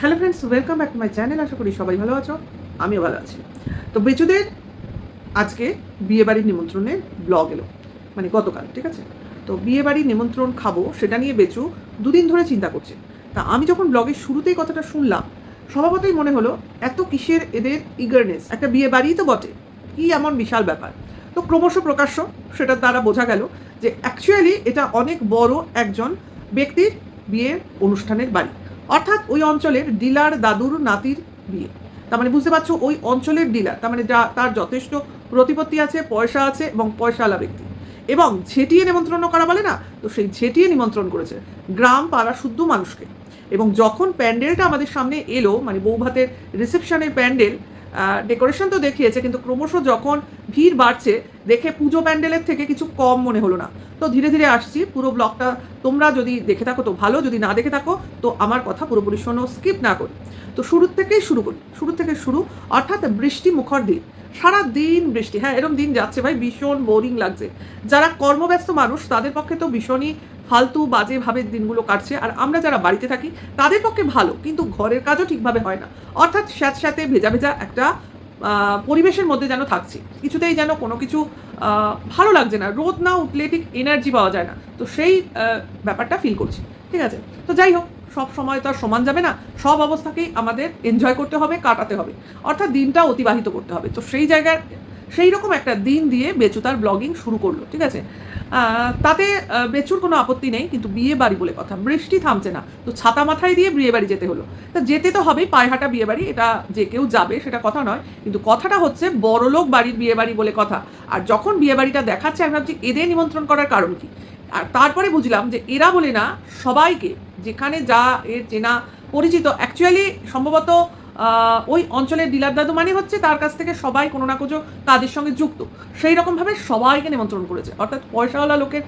Hello friends welcome back to my channel আশা করি সবাই ভালো আছো। আমিও ভালো আছি। তো বেচুদের আজকে বিয়েবাড়ির নিমন্ত্রণের ব্লগ এলো। মানে গতকাল, ঠিক আছে? তো বিয়েবাড়ির নিমন্ত্রণ খাব, সেটা নিয়ে বেচু দুদিন ধরে চিন্তা করছে। তা আমি যখন ব্লগের শুরুতেই কথাটা শুনলাম, স্বভাবতই মনে হলো, এত কিসের এদের ইগারনেস একটা বিয়ে বাড়িই তো বটে। কি এমন বিশাল ব্যাপার? তো ক্রমশ প্রকাশ্য সেটার দ্বারা বোঝা গেল যে অ্যাকচুয়ালি এটা অনেক বড় একজন ব্যক্তির বিয়ের অনুষ্ঠানের বাড়ি। অর্থাৎ ওই অঞ্চলের ডিলার দাদুর নাতির বিয়ে। তার মানে বুঝতে পারছ, ওই অঞ্চলের ডিলার, তার মানে যা তার যথেষ্ট প্রতিপত্তি আছে, পয়সা আছে এবং পয়সাওয়ালা ব্যক্তি। এবং ঝেটিয়ে নিমন্ত্রণ করা বলে না? তো সেই ঝেটিয়ে নিমন্ত্রণ করেছে গ্রাম পাড়া শুদ্ধ মানুষকে। এবং যখন প্যান্ডেলটা আমাদের সামনে এলো মানে বৌভাতের রিসেপশনের প্যান্ডেল ডেকোরেশন তো দেখিয়েছে, কিন্তু ক্রমশ যখন ভিড় বাড়ছে, দেখে পুজো প্যান্ডেলের থেকে কিছু কম মনে হলো না। তো ধীরে ধীরে আসছি, পুরো ব্লগটা তোমরা যদি দেখে থাকো, তো ভালো, যদি না দেখে থাকো, তো আমার কথা পুরোপুরি শোনো স্কিপ না করি। তো শুরুর থেকেই শুরু করি, শুরু থেকে শুরু, অর্থাৎ বৃষ্টি মুখর দিন। সারা দিন বৃষ্টি হ্যাঁ এরকম দিন যাচ্ছে ভাই, ভীষণ বোরিং লাগছে। যারা কর্মব্যস্ত মানুষ, তাদের পক্ষে তো ভীষণই ফালতু বাজেভাবে দিনগুলো কাটছে। আর আমরা যারা বাড়িতে থাকি, তাদের পক্ষে ভালো, কিন্তু ঘরের কাজও ঠিকভাবে হয় না। অর্থাৎ স্যাঁতস্যাঁতে ভেজা ভেজা একটা পরিবেশের মধ্যে যেন থাকছি। কিছুতেই যেন কোনো কিছু ভালো লাগছে না। রোদ না উঠলে ঠিক এনার্জি পাওয়া যায় না। তো সেই ব্যাপারটা ফিল করছি। ঠিক আছে? তো যাই হোক, সব সময় তো আর সমান যাবে না। সব অবস্থাকেই আমাদের এনজয় করতে হবে, কাটাতে হবে। অর্থাৎ দিনটা অতিবাহিত করতে হবে। তো সেই জায়গায় সেই রকম একটা দিন দিয়ে বেচু তার ব্লগিং শুরু করল, ঠিক আছে? তাতে বেচুর কোনো আপত্তি নেই, কিন্তু বিয়ে বাড়ি বলে কথা, বৃষ্টি থামছে না। তো ছাতা মাথায় দিয়ে বিয়ে বাড়ি যেতে হলো। তা যেতে তো হবেই, পায়হাটা বিয়ে বাড়ি এটা যে কেউ যাবে সেটা কথা নয়, কিন্তু কথাটা হচ্ছে বড়লোক বাড়ির বিয়ে বাড়ি বলে কথা। আর যখন বিয়ে বাড়িটা দেখাচ্ছে, আমি ভাবছি এদের নিমন্ত্রণ করার কারণ কি? আর তারপরে বুঝলাম যে এরা বলে না, সবাইকে, যেখানে যা এর চেনা পরিচিত অ্যাকচুয়ালি সম্ভবত ওই অঞ্চলের ডিলার দাদু মানে হচ্ছে তার কাছ থেকে সবাই কোনো না কোনো কাজের সঙ্গে যুক্ত। সেই রকমভাবে সবাইকে নিমন্ত্রণ করেছে। অর্থাৎ পয়সাওয়ালা লোকের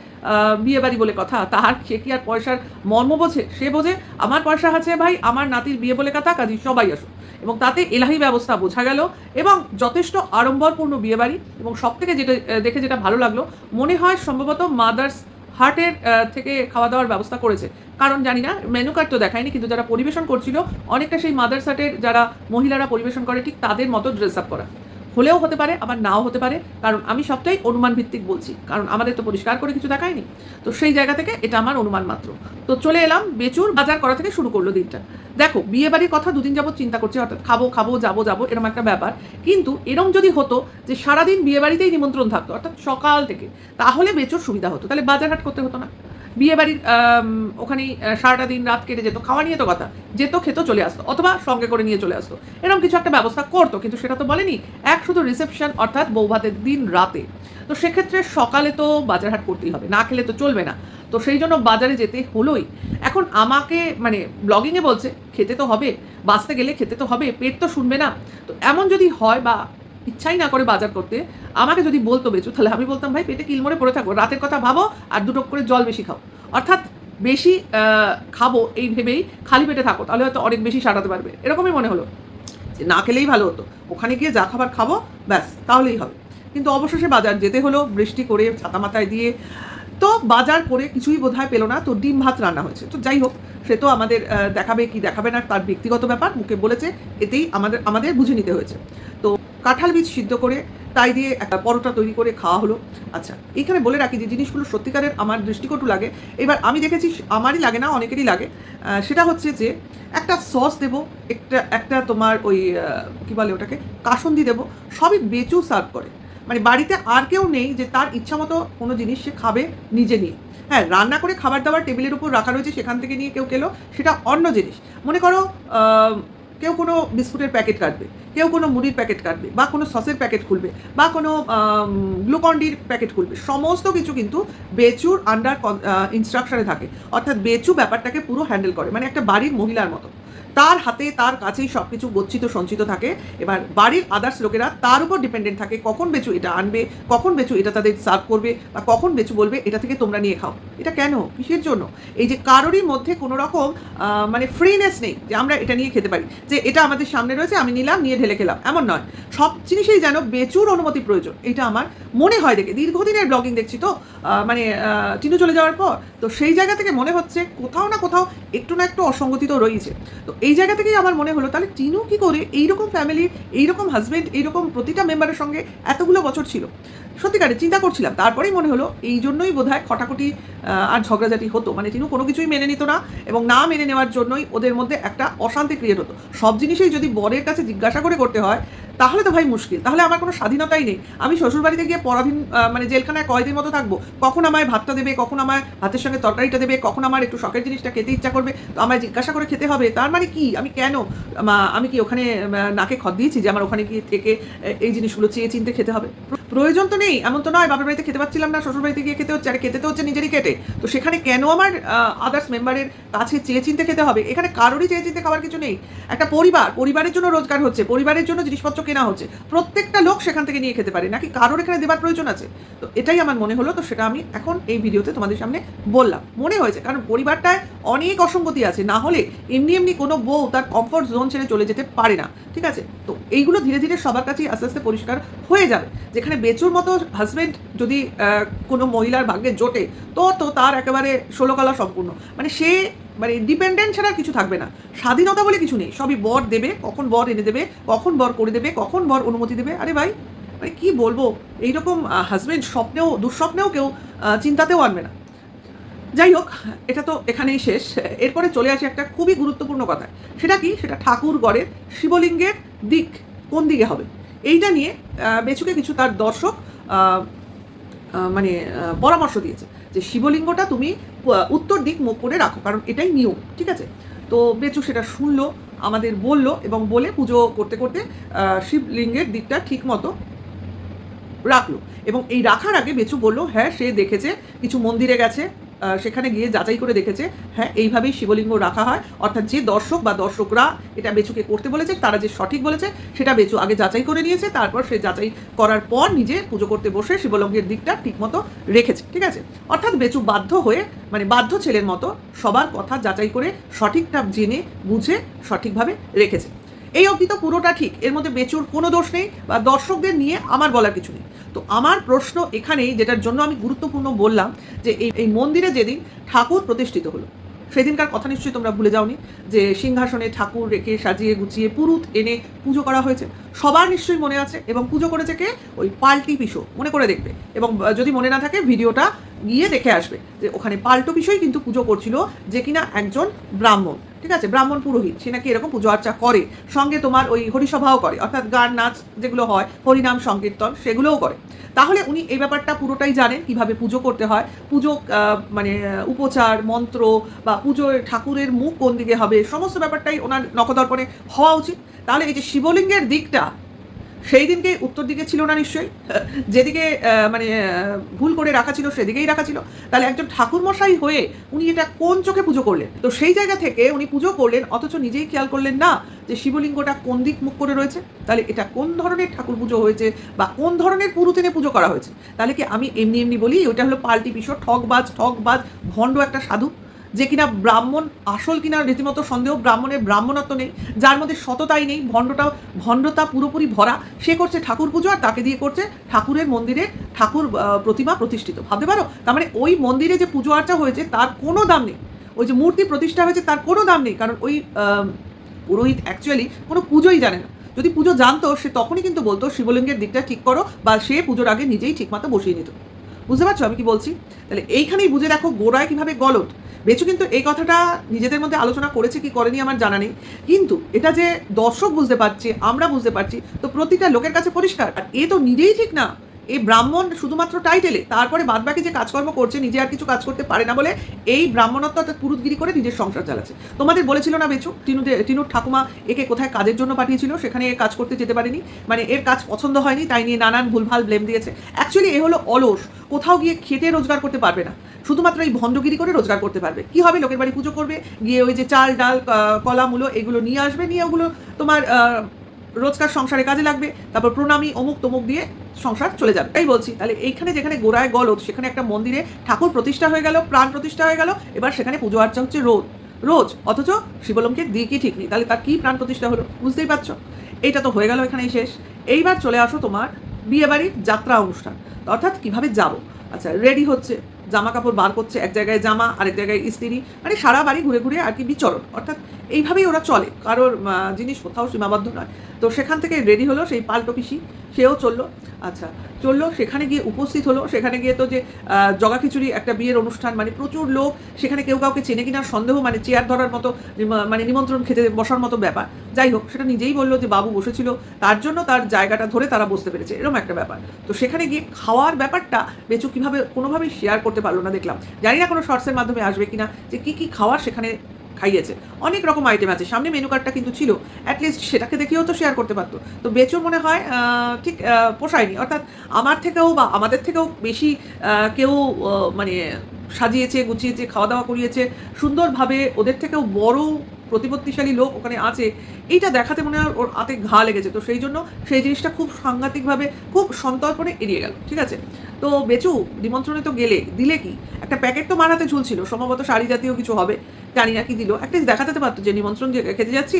বিয়ে বাড়ি বলে কথা তাহার সে কি আর পয়সার মর্ম বোঝে? সে বোঝে, আমার পয়সা আছে ভাই, আমার নাতির বিয়ে বলে কথা, কাজী সবাই আসো এবং তাতে এলাহি ব্যবস্থা বোঝা গেল এবং যথেষ্ট আড়ম্বরপূর্ণ বিয়েবাড়ি এবং সব থেকে যেটা দেখে যেটা ভালো লাগল, মনে হয় সম্ভবত মাদার্স হার্টের থেকে খাওয়া দাওয়ার ব্যবস্থা করেছে। কারণ জানি না মেনু কার্ড তো দেখায়নি, কিন্তু যারা পরিবেশন করছিল, অনেকটা সেই মাদার্স হার্টের যারা মহিলারা পরিবেশন করে, ঠিক তাদের মতো ড্রেস আপ করা। হলেও হতে পারে, আবার নাও হতে পারে। কারণ আমি সবটাই অনুমান ভিত্তিক বলছি। কারণ আমাদের তো পরিষ্কার করে কিছু দেখায়নি। তো সেই জায়গা থেকে এটা আমার অনুমান মাত্র। তো চলে এলাম বেচুর বাজার করা থেকে শুরু করল দিনটা। দেখো বিয়ে বাড়ির কথা দুদিন যাবত চিন্তা করছি, অর্থাৎ খাব খাব, যাব যাব এরকম একটা ব্যাপার। কিন্তু এরম যদি হতো যে সারাদিন বিয়ে বাড়িতেই নিমন্ত্রণ থাকতো, অর্থাৎ সকাল থেকে, তাহলে বেচুর সুবিধা হতো। তাহলে বাজার হাট করতে হতো না। বিয়ে বাড়ির ওখানেই সারাটা দিন রাত কেটে যেত, খাওয়া নিয়ে তো কথা। যেত, খেত, চলে আসতো, অথবা সঙ্গে করে নিয়ে চলে আসতো। এরকম কিছু একটা ব্যবস্থা করতো, কিন্তু সেটা তো বলেনি। এক শুধু রিসেপশন অর্থাৎ বৌভাতের দিন রাতে। তো সেক্ষেত্রে সকালে তো বাজার হাট করতেই হবে, না খেলে তো চলবে না। তো সেই জন্য বাজারে যেতে হলোই। এখন আমাকে মানে ব্লগিংয়ে বলছে, খেতে তো হবে, বাঁচতে গেলে খেতে তো হবে, পেট তো শুনবে না। তো এমন যদি হয় বা ইচ্ছাই না করে বাজার করতে, আমাকে যদি বলতো বেচু, তাহলে আমি বলতাম, ভাই, পেটে কিলমরে পড়ে থাকো, রাতের কথা ভাবো আর দুটো করে জল বেশি খাও। অর্থাৎ বেশি খাব এই ভেবেই খালি পেটে থাকো, তাহলে হয়তো অনেক বেশি সারাতে পারবে। এরকমই মনে হলো। যে না খেলেই ভালো হতো। ওখানে গিয়ে যা খাবার খাব, ব্যাস, তাহলেই হবে। কিন্তু অবশেষে বাজার যেতে হলো, বৃষ্টি করে ছাতা মাথায় দিয়ে। তো বাজার করে কিছুই বোধহয় পেল না, তো ডিম ভাত রান্না হয়েছে। তো যাই হোক, সে তো আমাদের দেখাবে কি দেখাবে না, তার ব্যক্তিগত ব্যাপার, মুখে বলেছে, এতেই আমাদের আমাদের বুঝে নিতে হয়েছে। তো কাঁঠাল বীজ সিদ্ধ করে তাই দিয়ে একটা পরোটা তৈরি করে খাওয়া হলো। আচ্ছা এখানে বলে রাখি যে জিনিসগুলো সত্যিকারের আমার দৃষ্টিকটু লাগে। এবার আমি দেখেছি আমারই লাগে না, অনেকেরই লাগে। সেটা হচ্ছে যে একটা সস দেবো, একটা একটা তোমার ওই কি বলে ওটাকে, কাসন্দি দেবো, সবই বেচু সার্ভ করে। মানে বাড়িতে আর কেউ নেই যে তার ইচ্ছা মতো কোনো জিনিস সে খাবে নিজে নিয়ে। হ্যাঁ রান্না করে খাবার দাবার টেবিলের উপর রাখা রয়েছে, সেখান থেকে নিয়ে কেউ খেলো সেটা অন্য জিনিস। মনে করো কেউ কোনো বিস্কুটের প্যাকেট কাটবে, কেউ কোনো মুড়ির প্যাকেট কাটবে, বা কোনো সসের প্যাকেট খুলবে, বা কোনো গ্লুকন্ডির প্যাকেট খুলবে। সমস্ত কিছু কিন্তু বেচুর আন্ডার ইনস্ট্রাকশনে থাকে। অর্থাৎ বেচু ব্যাপারটাকে পুরো হ্যান্ডেল করে। মানে একটা বাড়ির মহিলার মতো। তার হাতে, তার কাছেই সব কিছু গচ্ছিত সঞ্চিত থাকে। এবার বাড়ির আদার্স লোকেরা তার উপর ডিপেন্ডেন্ট থাকে, কখন বেচু এটা আনবে, কখন বেচু এটা তাদের সার্ভ করবে, বা কখন বেচু বলবে, এটা থেকে তোমরা নিয়ে খাও। এটা কেন? কিসের জন্য? এই যে কারোরই মধ্যে কোনো রকম মানে ফ্রিনেস নেই যে আমরা এটা নিয়ে খেতে পারি। যে এটা আমাদের সামনে রয়েছে, আমি নিলাম, নিয়ে ঢেলে খেলাম। এমন নয়। সব জিনিসেই যেন বেচুর অনুমতি প্রয়োজন। এটা আমার মনে হয় দেখে। দীর্ঘদিনের ব্লগিং দেখছি তো মানে টিনু চলে যাওয়ার পর, তো সেই জায়গা থেকে মনে হচ্ছে কোথাও না কোথাও একটু না একটু অসঙ্গতি তো রয়েছে তো এই জায়গা থেকেই আমার মনে হলো, তাহলে টিনু কি করে এইরকম ফ্যামিলির এইরকম হাজব্যান্ড এইরকম প্রতিটা মেম্বারের সঙ্গে এতগুলো বছর ছিল? সত্যিকারে চিন্তা করছিলাম। তারপরেই মনে হলো এই জন্যই বোধ হয় খটাখটি আর ঝগড়াঝাটি হতো। মানে টিনু কোনো কিছুই মেনে নিত না এবং না মেনে নেওয়ার জন্যই ওদের মধ্যে একটা অশান্তি ক্রিয়েট হতো। সব জিনিসেই যদি বরের কাছে জিজ্ঞাসা করে করতে হয়, তাহলে তো ভাই মুশকিল। তাহলে আমার কোনো স্বাধীনতাই নেই। আমি শ্বশুরবাড়িতে গিয়ে পরাধীন মানে জেলখানায় কয়দিন মতো থাকব। কখন আমায় ভাতটা দেবে? কখন আমায় ভাতের সঙ্গে তরকারিটা দেবে? কখন আমার একটু শখের জিনিসটা খেতে ইচ্ছা করবে? তো আমায় জিজ্ঞাসা করে খেতে হবে। তার মানে কি? আমি কেন? আমি কি ওখানে নাকে খত দিয়েছি যে আমার ওখানে গিয়ে থেকে এই জিনিসগুলো চেয়ে চিনতে খেতে হবে? প্রয়োজন তো নেই, এমন তো নয় বাবার বাড়িতে খেতে পাচ্ছিলাম না শ্বশুর বাড়িতে গিয়ে খেতে হচ্ছে, আর খেতে তো হচ্ছে নিজেরই কেটে। তো সেখানে কেন আমার আদার্স মেম্বারের কাছে চেয়ে চিনতে খেতে হবে? এখানে কারোরই চেয়ে চিনতে খাওয়ার কিছু নেই। একটা পরিবার, পরিবারের জন্য রোজগার হচ্ছে, পরিবারের জন্য জিনিসপত্র কেনা হচ্ছে, প্রত্যেকটা লোক সেখান থেকে নিয়ে খেতে পারে, নাকি কারোর এখানে দেবার প্রয়োজন আছে? তো এটাই আমার মনে হলো, তো সেটা আমি এখন এই ভিডিওতে তোমাদের সামনে বললাম। মনে হয়েছে, কারণ পরিবারটায় অনেক অসঙ্গতি আছে, না হলে এমনি এমনি কোনো বউ তার কমফর্ট জোন ছেড়ে চলে যেতে পারে না, ঠিক আছে? তো এইগুলো ধীরে ধীরে সবার কাছেই আস্তে আস্তে পরিষ্কার হয়ে যাবে, যেখানে বেচুর মতো হাজব্যান্ড যদি কোনো মহিলার ভাগ্যে জোটে, তো তো তার একেবারে ষোলোকলা সম্পূর্ণ। মানে সে মানে ডিপেন্ডেন্ট ছাড়া কিছু থাকবে না। স্বাধীনতা বলে কিছু নেই। সবই বর দেবে, কখন বর এনে দেবে, কখন বর করে দেবে, কখন বর অনুমতি দেবে। আরে ভাই মানে কি বলব? এইরকম হাজব্যান্ড স্বপ্নেও, দুঃস্বপ্নেও কেউ চিন্তাতেও আনবে না। যাই হোক, এটা তো এখানেই শেষ। এরপরে চলে আসে একটা খুবই গুরুত্বপূর্ণ কথা সেটা কি? সেটা ঠাকুর গড়ের শিবলিঙ্গের দিক কোন দিকে হবে? এইটা নিয়ে বেচুকে কিছু তার দর্শক মানে পরামর্শ দিয়েছে যে শিবলিঙ্গটা তুমি উত্তর দিক মুখ করে রাখো, কারণ এটাই নিয়ম, ঠিক আছে? তো বেচু সেটা শুনলো, আমাদের বলল এবং বলে পুজো করতে করতে শিবলিঙ্গের দিকটা ঠিক মতো রাখল। এবং এই রাখার আগে বেচু বলল হ্যাঁ সে দেখেছে, কিছু মন্দিরে গেছে সেখানে গিয়ে যাচাই করে দেখেছে হ্যাঁ এইভাবেই শিবলিঙ্গ রাখা হয়। অর্থাৎ যে দর্শক বা দর্শকরা এটা বেচুকে করতে বলেছে, তারা যে সঠিক বলেছে, সেটা বেচু আগে যাচাই করে নিয়েছে, তারপর সে যাচাই করার পর নিজে পুজো করতে বসে শিবলিঙ্গের দিকটা ঠিকমতো রেখেছে, ঠিক আছে? অর্থাৎ বেচু বাধ্য হয়ে মানে বাধ্য ছেলের মতো সবার কথা যাচাই করে সঠিকটা জেনে, বুঝে সঠিকভাবে রেখেছে। এই অবধি তো পুরোটা ঠিক। এর মধ্যে বেচুর কোনো দোষ নেই বা দর্শকদের নিয়ে আমার বলার কিছু নেই। তো আমার প্রশ্ন এখানেই, যেটার জন্য আমি গুরুত্বপূর্ণ বললাম, যে এই এই মন্দিরে যেদিন ঠাকুর প্রতিষ্ঠিত হলো, সেদিনকার কথা নিশ্চয়ই তোমরা ভুলে যাওনি, যে সিংহাসনে ঠাকুর রেখে সাজিয়ে গুছিয়ে পুরুত এনে পুজো করা হয়েছে। সবার নিশ্চয়ই মনে আছে এবং পুজো করেছে কে? ওই পাল্টি পিসো, মনে করে দেখবে। এবং যদি মনে না থাকে, ভিডিওটা গিয়ে দেখে আসবে যে ওখানে পাল্টো পিসোই কিন্তু পুজো করছিল যে কিনা একজন ব্রাহ্মণ। ঠিক আছে? ব্রাহ্মণ পুরোহিত, সে নাকি এরকম পুজো আর্চা করে, সঙ্গে তোমার ওই হরিসভাও করে, অর্থাৎ গান, নাচ যেগুলো হয়, হরিনাম, সংকীর্তন, সেগুলোও করে। তাহলে উনি এই ব্যাপারটা পুরোটাই জানেন কীভাবে পুজো করতে হয়। পুজো মানে উপচার, মন্ত্র বা পুজোর ঠাকুরের মুখ কোন দিকে হবে, সমস্ত ব্যাপারটাই ওনার নকদর্পণে হওয়া উচিত। তাহলে এই যে শিবলিঙ্গের দিকটা সেই দিনকে উত্তর দিকে ছিল না নিশ্চয়ই। যেদিকে মানে ভুল করে রাখা ছিল সেদিকেই রাখা ছিল। তাহলে একজন ঠাকুর মশাই হয়ে উনি এটা কোন চোখে পুজো করলেন? তো সেই জায়গা থেকে উনি পুজো করলেন, অথচ নিজেই খেয়াল করলেন না যে শিবলিঙ্গটা কোন দিক মুখ করে রয়েছে। তাহলে এটা কোন ধরনের ঠাকুর পুজো হয়েছে বা কোন ধরনের পুরুতেনে পুজো করা হয়েছে? তাহলে কি আমি এমনি এমনি বলি ওটা হলো পাল্টি পিসো ঠকবাজ ঠকবাজ ভণ্ড একটা সাধু। যে কিনা ব্রাহ্মণ আসল কিনা রীতিমতো সন্দেহ, ব্রাহ্মণের ব্রাহ্মণত্ব নেই। যার মধ্যে সততাই নেই, ভণ্ডটা, ভণ্ডতা পুরোপুরি ভরা। সে করছে ঠাকুর পুজো আর তাকে দিয়ে করছে ঠাকুরের মন্দিরে ঠাকুর প্রতিমা প্রতিষ্ঠিত। ভাবতে পারো? তার মানে ওই মন্দিরে যে পুজো আর্চা হয়েছে, তার কোনো দাম নেই। ওই যে মূর্তি প্রতিষ্ঠা হয়েছে, তার কোনো দাম নেই। কারণ ওই পুরোহিত অ্যাকচুয়ালি কোনো পুজোই জানে না। যদি পুজো জানতো, সে তখনই কিন্তু বলতো, শিবলিঙ্গের দিকটা ঠিক করো বা সে পুজোর আগে নিজেই ঠিকমতো বসিয়ে নিত। বুঝতে পারছ আমি কি বলছি? তাহলে এইখানেই বুঝে দেখো গোড়ায় কীভাবে গলট বেচু কিন্তু এই কথাটা নিজেদের মধ্যে আলোচনা করেছে কি করেনি আমার জানা নেই। কিন্তু এটা যে দর্শক বুঝতে পারছে, আমরা বুঝতে পারছি, তো প্রতিটা লোকের কাছে পরিষ্কার। আর এ তো নিজেই ঠিক না। এই ব্রাহ্মণ শুধুমাত্র টাইটেলে তারপরে বাদবাকি যে কাজকর্ম করছে, নিজে আর কিছু কাজ করতে পারে না বলে এই ব্রাহ্মণত্ব অর্থাৎ পুরুতগিরি করে নিজের সংসার চালাচ্ছে। তোমাদের বলেছিল না বেচু টিনুতে টিনুর ঠাকুমা একে কোথায় কাজের জন্য পাঠিয়েছিল, সেখানে এ কাজ করতে যেতে পারেনি। মানে এর কাজ পছন্দ হয়নি, তাই নিয়ে নানান ভুলভাল ব্লেম দিয়েছে। অ্যাকচুয়ালি এ হলো অলস, কোথাও গিয়ে খেটে রোজগার করতে পারবে না। শুধুমাত্র এই ভণ্ডগিরি করে রোজগার করতে পারবে। কি হবে? লোকের বাড়ি পুজো করবে, গিয়ে ওই যে চাল, ডাল কলা, মূলো এগুলো নিয়ে আসবে, নিয়ে ওগুলো তোমার রোজকার সংসারে কাজে লাগবে, তারপর প্রণামী অমুক তমুক দিয়ে সংসার চলে যাবে। তাই বলছি, তাহলে এইখানে যেখানে গোড়ায় গলদ, সেখানে একটা মন্দিরে ঠাকুর প্রতিষ্ঠা হয়ে গেল, প্রাণ প্রতিষ্ঠা হয়ে গেল, এবার সেখানে পুজো আর্চা হচ্ছে রোজ। রোজ, অথচ শিবলমকে দিকই ঠিক নেই। তাহলে তার কি প্রাণ প্রতিষ্ঠা হলো? বুঝতেই পারছ? এইটা তো হয়ে গেল এখানেই শেষ। এইবার চলে আসো তোমার বিয়েবাড়ির যাত্রা অনুষ্ঠান। অর্থাৎ কীভাবে যাব? আচ্ছা রেডি হচ্ছে জামা কাপড় বার করছে, এক জায়গায় জামা, আরেক জায়গায় ইস্ত্রি মানে সারা বাড়ি ঘুরে ঘুরে আর কি বিচরণ। অর্থাৎ এইভাবেই ওরা চলে। কারোর জিনিস কোথাও সীমাবদ্ধ নয়। তো সেখান থেকে রেডি হলো সেই পাল্টো পিসি। সেও চলল। আচ্ছা চলল, সেখানে গিয়ে উপস্থিত হলো। সেখানে গিয়ে তো যে জগা খিচুড়ি একটা বিয়ের অনুষ্ঠান মানে প্রচুর লোক। সেখানে কেউ কাউকে চেনে কিনা সন্দেহ মানে চেয়ার ধরার মতো মানে নিমন্ত্রণ খেতে বসার মতো ব্যাপার। যাই হোক, সেটা নিজেই বলল যে বাবু বসেছিল। তার জন্য তার জায়গাটা ধরে তারা বসতে পেরেছে। এরকম একটা ব্যাপার। তো সেখানে গিয়ে খাওয়ার ব্যাপারটা বেচু কীভাবে কোনোভাবেই শেয়ার করতে পারল না, দেখলাম। জানি না কোনো শর্টসের মাধ্যমে আসবে কিনা যে কী কী খাওয়ার সেখানে খাইয়েছে। অনেক রকম আইটেম আছে। সামনে মেনু কার্ডটা কিন্তু ছিল। অ্যাটলিস্ট সেটাকে দেখেও তো শেয়ার করতে পারতো। তো বেচুর মনে হয় ঠিক পোষায়নি। অর্থাৎ আমার থেকেও বা আমাদের থেকেও বেশি কেউ মানে সাজিয়েছে, গুছিয়েছে খাওয়া দাওয়া করিয়েছে, সুন্দরভাবে ওদের থেকেও বড় প্রতিপত্তিশালী লোক ওখানে আছে, এইটা দেখাতে মনে হয় ওর হাতে ঘা লেগেছে। তো সেই জন্য সেই জিনিসটা খুব সাংঘাতিকভাবে, খুব সন্তর্পণে এড়িয়ে গেল, ঠিক আছে? তো বেচু, নিমন্ত্রণে তো গেলে, দিলে কি? একটা প্যাকেট তো মারাতে ঝুলছিল, সম্ভবত শাড়ি জাতীয় কিছু হবে। জানি না কি দিল একটা দেখাতে পারতো যে নিমন্ত্রণ খেতে যাচ্ছি।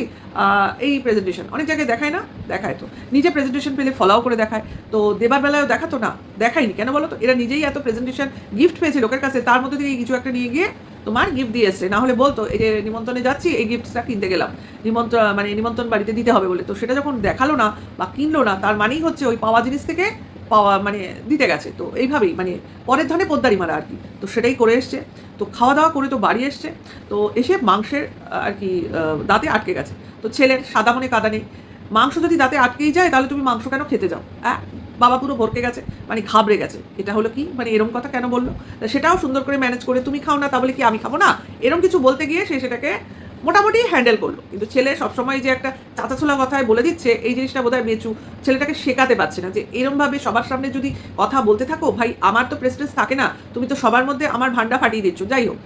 এই প্রেজেন্টেশন অনেক জায়গায় দেখায় না? দেখায় তো। নিজে প্রেজেন্টেশন পেলে ফলাও করে দেখায়। তো দেবার বেলায়ও দেখাতো না। দেখায়নি। কেন বলো তো? এরা নিজেই এত প্রেজেন্টেশন গিফট পেয়েছে লোকের কাছে। তার মধ্যে থেকে কিছু একটা নিয়ে গিয়ে তোমার গিফট দিয়ে এসছে। না হলে বলতো, এই যে নিমন্ত্রণে যাচ্ছি, এই গিফটটা কিনতে গেলাম। নিমন্ত্রণ মানে নিমন্ত্রণ বাড়িতে দিতে হবে বলে। তো সেটা যখন দেখাল না বা কিনলো না, তার মানেই হচ্ছে ওই পাওয়া জিনিস থেকে পাওয়া মানে দিতে গেছে। তো এইভাবেই মানে পরের ধনে পোদ্দারি মারা আর কি। তো সেটাই করে এসছে। তো খাওয়া দাওয়া করে তো বাড়ি এসছে। তো এসে মাংসের আর কি দাঁতে আটকে গেছে। তো ছেলের সাদা মনে কাদা নেই। মাংস যদি দাঁতে আটকেই যায়, তাহলে তুমি মাংস কেন খেতে যাও? হ্যাঁ বাবা পুরো ভরকে গেছে। মানে ঘাবড়ে গেছে। এটা হলো কি? মানে এরম কথা কেন বলল? সেটাও সুন্দর করে ম্যানেজ করে তুমি খাও না তাহলে কি আমি খাব? না, এরম কিছু বলতে গিয়ে সে সেটাকে মোটামুটি হ্যান্ডেল করল। কিন্তু ছেলে সবসময় যে একটা চাচাছোলা কথায় বলে দিচ্ছে, এই জিনিসটা বোধহয় বেচু ছেলেটাকে শেখাতে পারছে না যে এরমভাবে সবার সামনে যদি কথা বলতে থাকো, ভাই, আমার তো প্রেস্টেজ থাকে না, তুমি তো সবার মধ্যে আমার ভান্ডা ফাটিয়ে দিচ্ছ। যাই হোক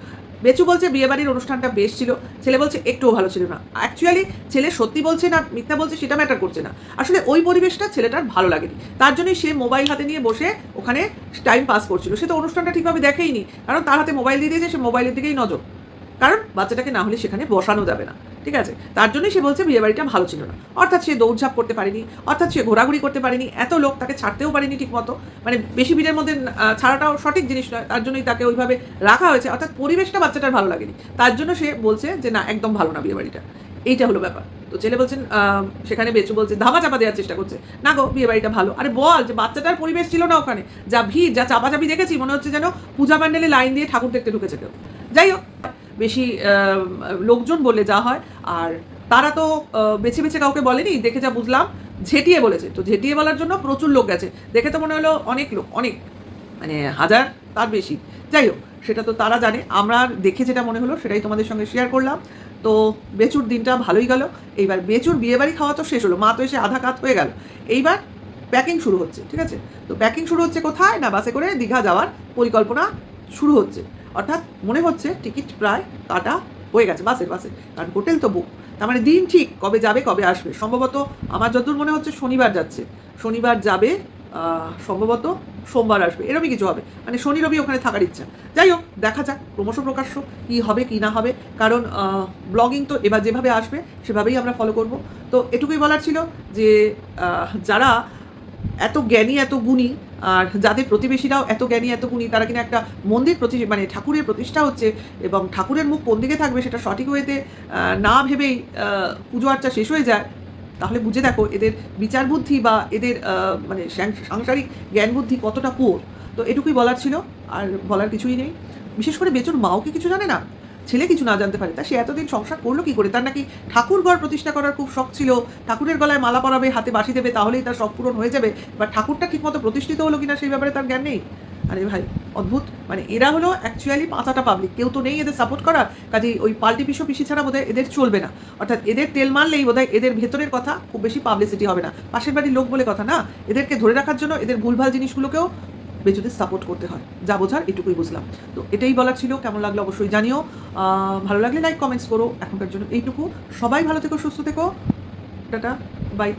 বেচু বলছে বিয়েবাড়ির অনুষ্ঠানটা বেশ ছিল। ছেলে বলছে একটুও ভালো ছিল না। অ্যাকচুয়ালি ছেলে সত্যি বলছে না, মিথ্যা বলছে সেটা ম্যাটার করছে না। আসলে ওই পরিবেশটা ছেলেটার ভালো লাগেনি। তার জন্যই সে মোবাইল হাতে নিয়ে বসে ওখানে টাইম পাস করছিল। সে তো অনুষ্ঠানটা ঠিকভাবে দেখেইনি, কারণ তার হাতে মোবাইল দিয়ে দিয়েছে, সে মোবাইলের দিকেই নজর। কারণ বাচ্চাটাকে না হলে সেখানে বসানো যাবে না। ঠিক আছে? তার জন্যই সে বলছে বিয়ে বাড়িটা ভালো ছিল না। অর্থাৎ সে দৌড়ঝাঁপ করতে পারেনি, অর্থাৎ সে ঘোরাঘুরি করতে পারেনি, এত লোক তাকে ছাড়তেও পারেনি ঠিক মতো মানে বেশি ভিড়ের মধ্যে ছাড়াটাও সঠিক জিনিস নয়, তার জন্যই তাকে ওইভাবে রাখা হয়েছে। অর্থাৎ পরিবেশটা বাচ্চাটার ভালো লাগেনি। তার জন্য সে বলছে যে, না, একদম ভালো না বিয়ে বাড়িটা। এইটা হলো ব্যাপার। তো ছেলে বলছেন সেখানে বেচু বলছে, ধামা চাপা দেওয়ার চেষ্টা করছে। না গো, বিয়ে বাড়িটা ভালো। আরে বল, যে বাচ্চাটার পরিবেশ ছিল না ওখানে। যা ভিড়, যা চাপাচাপি দেখেছি, মনে হচ্ছে যেন পূজা প্যান্ডেলে লাইন দিয়ে ঠাকুর দেখতে ঢুকেছে কেউ। যাই হোক বেশি লোকজন বলে যা হয়। আর তারা তো বেছে বেছে কাউকে বলেনি। দেখে যা বুঝলাম, ঝেটিয়ে বলেছে। তো ঝেটিয়ে বলার জন্য প্রচুর লোক গেছে। দেখে তো মনে হলো অনেক লোক, অনেক মানে হাজার, তার বেশি। যাই হোক, সেটা তো তারা জানে। আমরা দেখে যেটা মনে হলো, সেটাই তোমাদের সঙ্গে শেয়ার করলাম। তো বেচুর দিনটা ভালোই গেল। এইবার বেচুর বিয়েবাড়ি খাওয়া তো শেষ হলো। মা তো এসে আধা কাত হয়ে গেল। এইবার প্যাকিং শুরু হচ্ছে, ঠিক আছে? তো প্যাকিং শুরু হচ্ছে কোথায়? না বাসে করে দীঘা যাওয়ার পরিকল্পনা শুরু হচ্ছে। অর্থাৎ মনে হচ্ছে টিকিট প্রায় কাটা হয়ে গেছে বাসের বাসে। কারণ হোটেল তো বুক তার মানে দিন ঠিক কবে যাবে, কবে আসবে? সম্ভবত আমার যতদূর মনে হচ্ছে শনিবার যাচ্ছে। শনিবার যাবে সম্ভবত সোমবার আসবে। এরকমই কিছু হবে। মানে শনি, রবি ওখানে থাকার ইচ্ছা। যাই হোক, দেখা যাক, ক্রমশ প্রকাশ্য কী হবে, কি না হবে। কারণ ব্লগিং তো এবার যেভাবে আসবে, সেভাবেই আমরা ফলো করব। তো এটুকুই বলার ছিল যে যারা এত জ্ঞানী, এত গুণী আর যাদের প্রতিবেশীরাও এত জ্ঞানী এত গুণী তারা কিনা একটা মন্দির প্রতি মানে ঠাকুরের প্রতিষ্ঠা হচ্ছে এবং ঠাকুরের মুখ কোন দিকে থাকবে সেটা সঠিক আহ, না ভেবেই পুজো আর্চা শেষ হয়ে যায় তাহলে বুঝে দেখো এদের বিচার বুদ্ধি বা এদের মানে সাংসারিক জ্ঞান বুদ্ধি কতটা পুর তো এটুকুই বলার ছিল আর বলার কিছুই নেই। বিশেষ করে বেচুর মাও কি কিছু জানে না? ছেলে কিছু না জানতে পারে। তা সে এতদিন সংসার করল কি করে? তার নাকি ঠাকুর ঘর প্রতিষ্ঠা করার খুব শখ ছিল। ঠাকুরের গলায় মালা পরাবে, হাতে বাসি দেবে, তাহলেই তার শখ পূরণ হয়ে যাবে। বা ঠাকুরটা ঠিকমতো প্রতিষ্ঠিত হলো কিনা সেই ব্যাপারে তার জ্ঞান নেই। আরে ভাই, অদ্ভুত। মানে এরা হলো অ্যাকচুয়ালি পাঁচাটা পাবলিক কেউ তো নেই এদের সাপোর্ট করার। কাজেই ওই পাল্টি পিসো পিসি ছাড়া বোধহয় এদের চলবে না। অর্থাৎ এদের তেল মারলেই বোধহয় এদের ভেতরের কথা খুব বেশি পাবলিসিটি হবে না। পাশের বাড়ির লোক বলে কথা না? এদেরকে ধরে রাখার জন্য এদের ভুলভাল জিনিসগুলোকেও বেচুদের সাপোর্ট করতে হয়। যা বোঝার এটুকুই বুঝলাম। তো এটাই বলার ছিল। কেমন লাগল অবশ্যই জানিও। ভালো লাগলে লাইক কমেন্টস করো। এখনকার জন্য এইটুকু। সবাই ভালো থেকো, সুস্থ থেকো। Tata bye